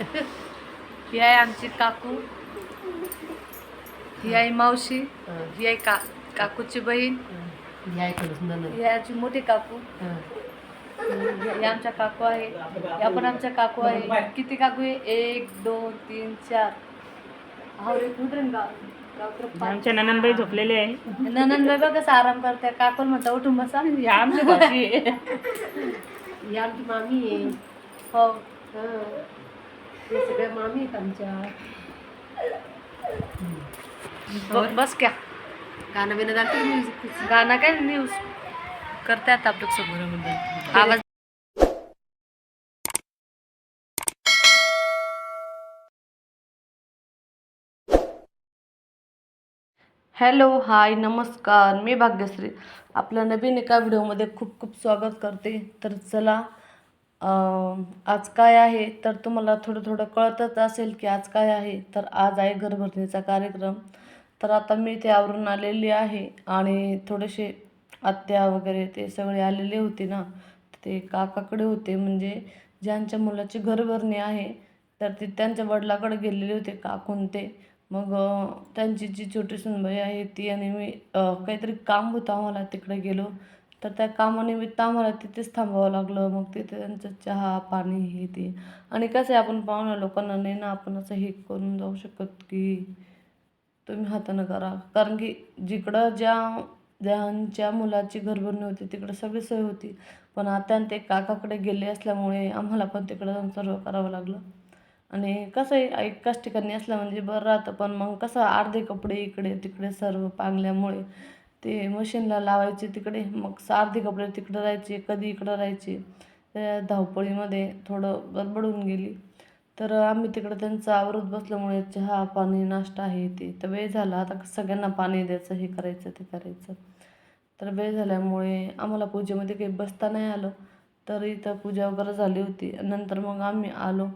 ही आहे आमची काकू. ही आहे मावशी. ही. आहे का काकूची बहीण. ही. आहे आमची मोठी काकू. ही. आमच्या काकू आहे. या पण आमच्या काकू आहे. किती काकू आहे? एक दोन तीन चार. हा गाव. आमच्या ननंदबाई झोपलेले आहे. ननंद बाई बघ कसं आराम करते. काकून म्हणता उठून बसा. आहे. या आमची मामी आहे. हो. हं. सगळ्या मामी आहेत आमच्या. ब- बस क्या. गाणं बिणं म्युझिक गाणं काय न्यूज करते आता आपलं समोर आवाज हॅलो हाय नमस्कार. मी भाग्यश्री. आपल्या नवीन एका व्हिडिओमध्ये खूप खूप स्वागत करते. तर चला आज काय आहे? तर तुम्हाला थोडं थोडं कळतच असेल की आज काय आहे. तर आज आहे घरभरणीचा कार्यक्रम. तर आता मी ते आवरून आलेली आहे आणि थोडेसे आत्या वगैरे ते सगळे आलेले होते ना. ते काकाकडे होते. म्हणजे ज्यांच्या मुलाची घरभरणी आहे तर ते त्यांच्या वडिलाकडे गेलेले होते काकून ते. मग त्यांची जी छोटी सुनबाई आहे ती आणि मी काहीतरी काम होतं आम्हाला तिकडे गेलो. तर त्या कामानिमित्त आम्हाला तिथेच थांबावं लागलं. मग तिथे त्यांचं चहा पाणी हे ते. आणि कसं आहे आपण पाहुण्या लोकांना नाही ना आपण असं हे करून जाऊ शकत की तुम्ही हातानं करा. कारण की जिकडं ज्या ज्यांच्या मुलाची घरभरणी होती तिकडं सगळी सोय होती. पण आता ते काकाकडे गेले असल्यामुळे आम्हाला पण तिकडं जाऊन सर्व करावं लागलं. आणि कसं आहे एकाच ठिकाणी असलं म्हणजे बरं राहतं. पण मग कसं अर्धे कपडे इकडे तिकडे सर्व पांगल्यामुळे ते मशीनला लावायचे तिकडे मग सारधी कपडे तिकडं राहायचे कधी इकडं राहायचे. त्या धावपळीमध्ये थोडं गडबडून गेली. तर आम्ही तिकडं त्यांचं आवरत बसल्यामुळे चहा पाणी नाश्ता आहे ते तर वेळ झाला. आता सगळ्यांना पाणी द्यायचं हे करायचं ते करायचं. तर वेळ झाल्यामुळे आम्हाला पूजेमध्ये काही बसता नाही आलं. तर इथं पूजा वगैरे झाली होती. नंतर मग आम्ही आलो.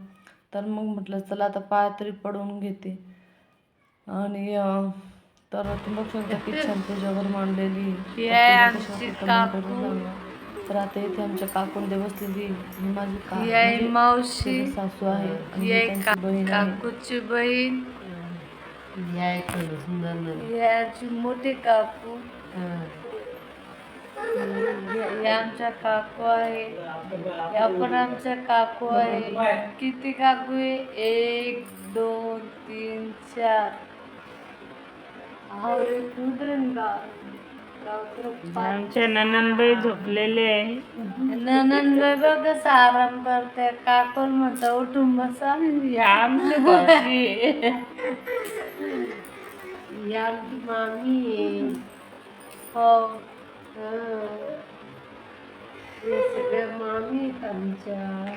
तर मग म्हटलं चला आता पाय तरी पडून घेते. आणि तर तुम्ही बघू शकता की छान पूजा वगैरे मांडलेली वाटतं comment करून सांगा. तर आता इथे आमच्या काकून ते बसलेली ही माझी का म्हणजे मावशी. सासू आहे आणि ही त्यांची बहीण आहे. काकूची बहीण. याची मोठी काकू. हं. या आमच्या काकू आहे. या पण आमच्या काकू आहे. किती काकू आहे? एक दोन तीन चार. हा रे कुठून गाव गाव तर पाच. आमच्या ननंदबाई झोपलेले आहे ननंद बाई बघ कसं आराम करते काकून म्हणता उठून बसा या आमच्या भाषी आहे. या आमची मामी आहे हो हं. हे सगळ्या मामी आहेत आमच्या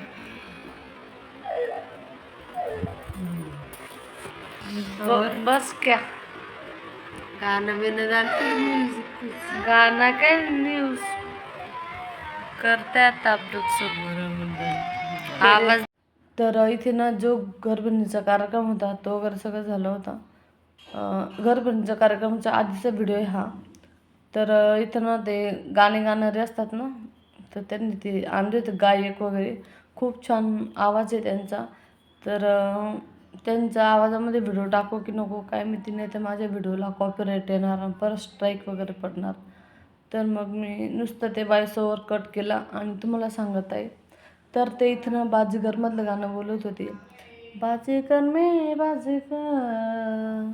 ब- बस क्या गाणं बिणं दाखवते गाणं काय न्यूज करतात आपलं समोर आवाज तर इथे ना जो घरभरणीचा कार्यक्रम होता तो वगैरे सगळं झाला होता. अं, घरभरणीचा कार्यक्रमाचा आधीचा व्हिडिओ आहे हा. तर इथं ना ते गाणे गाणारे असतात ना तर त्यांनी ते आणले होते गायक वगैरे. खूप छान आवाज आहे त्यांचा. तर त्यांच्या आवाजामध्ये व्हिडिओ टाकू की नको काय माहिती नाही तर माझ्या व्हिडिओला कॉपीराईट येणार आणि परत स्ट्राईक वगैरे पडणार. तर मग मी नुसतं ते वॉइस कट केला आणि तुम्हाला सांगत आहे. तर ते इथनं बाजीगरमधलं गाणं बोलत होते. बाजीगर मे बाजीगर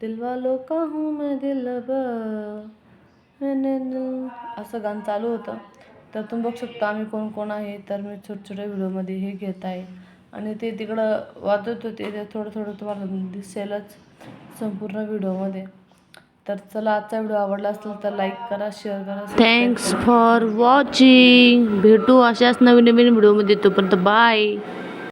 दिलवालो का हूँ मैं दिलबर असं गाणं चालू होतं. तर तुम्ही बघू शकता आम्ही कोण कोण आहे तर मी छोट्या छोट्या व्हिडिओमध्ये हे घेत आहे. आणि ते तिकडं वाजत होते ते थोडं थोडं तुम्हाला दिसेलच संपूर्ण व्हिडिओमध्ये. तर चला आजचा व्हिडिओ आवडला असेल तर लाईक करा शेअर करा थँक्स फॉर वॉचिंग भेटू अशाच नवीन नवीन व्हिडिओमध्ये तोपर्यंत बाय